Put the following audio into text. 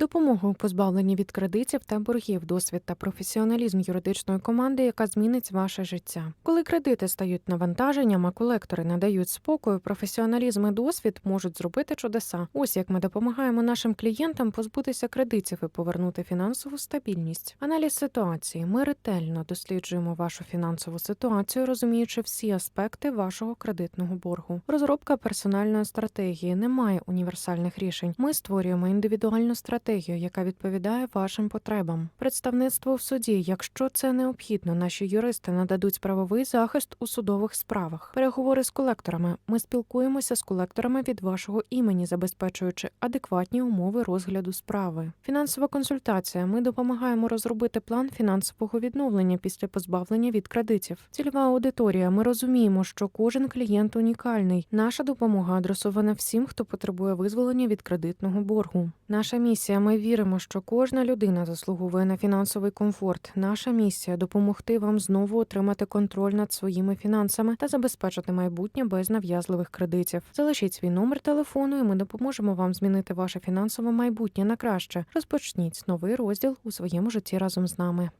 Допомога у позбавленні від кредитів та боргів, досвід та професіоналізм юридичної команди, яка змінить ваше життя. Коли кредити стають навантаженням, а колектори надають спокою, професіоналізм і досвід можуть зробити чудеса. Ось як ми допомагаємо нашим клієнтам позбутися кредитів і повернути фінансову стабільність. Аналіз ситуації. Ми ретельно досліджуємо вашу фінансову ситуацію, розуміючи всі аспекти вашого кредитного боргу. Розробка персональної стратегії немає універсальних рішень. Ми створюємо індивідуальну стратегію, яка відповідає вашим потребам. Представництво в суді, якщо це необхідно, наші юристи нададуть правовий захист у судових справах. Переговори з колекторами. Ми спілкуємося з колекторами від вашого імені, забезпечуючи адекватні умови розгляду справи. Фінансова консультація. Ми допомагаємо розробити план фінансового відновлення після позбавлення від кредитів. Цільова аудиторія. Ми розуміємо, що кожен клієнт унікальний. Наша допомога адресована всім, хто потребує визволення від кредитного боргу. Наша місія. Ми віримо, що кожна людина заслуговує на фінансовий комфорт. Наша місія допомогти вам знову отримати контроль над своїми фінансами та забезпечити майбутнє без нав'язливих кредитів. Залишіть свій номер телефону, і ми допоможемо вам змінити ваше фінансове майбутнє на краще. Розпочніть новий розділ у своєму житті разом з нами.